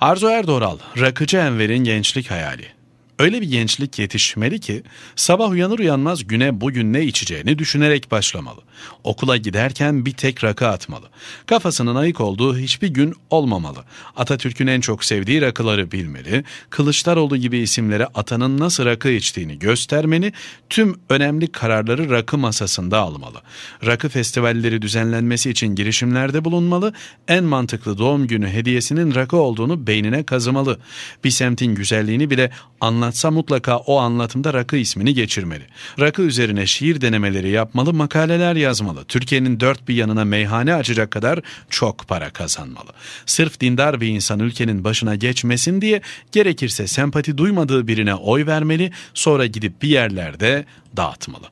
Arzu Erdoğal, Rakıcı Enver'in gençlik hayali. Öyle bir gençlik yetişmeli ki sabah uyanır uyanmaz güne bugün ne içeceğini düşünerek başlamalı. Okula giderken bir tek rakı atmalı. Kafasının ayık olduğu hiçbir gün olmamalı. Atatürk'ün en çok sevdiği rakıları bilmeli. Kılıçdaroğlu gibi isimlere atanın nasıl rakı içtiğini göstermeli. Tüm önemli kararları rakı masasında almalı. Rakı festivalleri düzenlenmesi için girişimlerde bulunmalı. En mantıklı doğum günü hediyesinin rakı olduğunu beynine kazımalı. Bir semtin güzelliğini bile anlatsa mutlaka o anlatımda rakı ismini geçirmeli. Rakı üzerine şiir denemeleri yapmalı, makaleler yazmalı. Türkiye'nin dört bir yanına meyhane açacak kadar çok para kazanmalı. Sırf dindar bir insan ülkenin başına geçmesin diye gerekirse sempati duymadığı birine oy vermeli, sonra gidip bir yerlerde dağıtmalı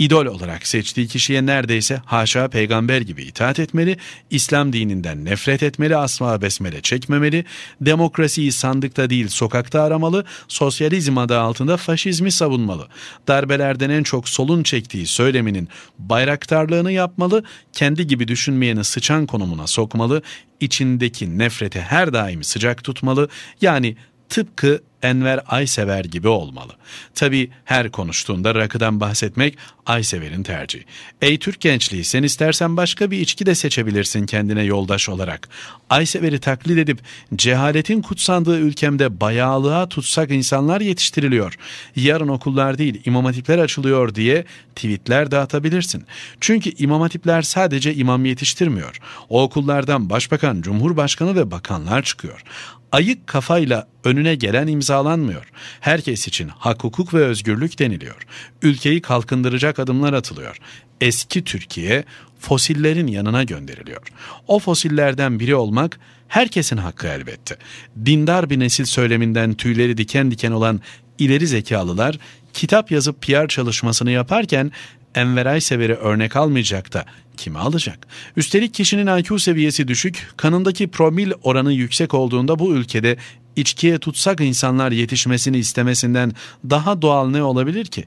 idol olarak seçtiği kişiye neredeyse haşa peygamber gibi itaat etmeli, İslam dininden nefret etmeli, asma besmele çekmemeli, demokrasiyi sandıkta değil sokakta aramalı, sosyalizm adı altında faşizmi savunmalı, darbelerden en çok solun çektiği söyleminin bayraktarlığını yapmalı, kendi gibi düşünmeyeni sıçan konumuna sokmalı, içindeki nefreti her daim sıcak tutmalı, yani tıpkı Enver Aysever gibi olmalı. Tabi her konuştuğunda rakıdan bahsetmek Aysever'in tercihi. Ey Türk gençliği sen istersen başka bir içki de seçebilirsin kendine yoldaş olarak. Aysever'i taklit edip cehaletin kutsandığı ülkemde bayağılığa tutsak insanlar yetiştiriliyor. Yarın okullar değil imam hatipler açılıyor diye tweetler dağıtabilirsin. Çünkü imam hatipler sadece imam yetiştirmiyor. O okullardan başbakan, cumhurbaşkanı ve bakanlar çıkıyor ayık kafayla önüne gelen imzalanmıyor. Herkes için hak, hukuk ve özgürlük deniliyor. Ülkeyi kalkındıracak adımlar atılıyor. Eski Türkiye fosillerin yanına gönderiliyor. O fosillerden biri olmak herkesin hakkı elbette. Dindar bir nesil söyleminden tüyleri diken diken olan ileri zekalılar kitap yazıp PR çalışmasını yaparken Enver Aysever'i örnek almayacak da kimi alacak? Üstelik kişinin IQ seviyesi düşük, kanındaki promil oranı yüksek olduğunda bu ülkede içkiye tutsak insanlar yetişmesini istemesinden daha doğal ne olabilir ki?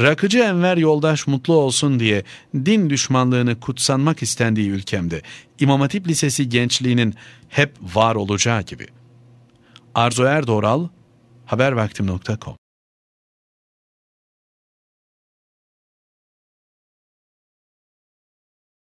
Rakıcı Enver yoldaş mutlu olsun diye din düşmanlığını kutsanmak istendiği ülkemde İmam Hatip Lisesi gençliğinin hep var olacağı gibi. Arzu Erdoğal, habervaktim.com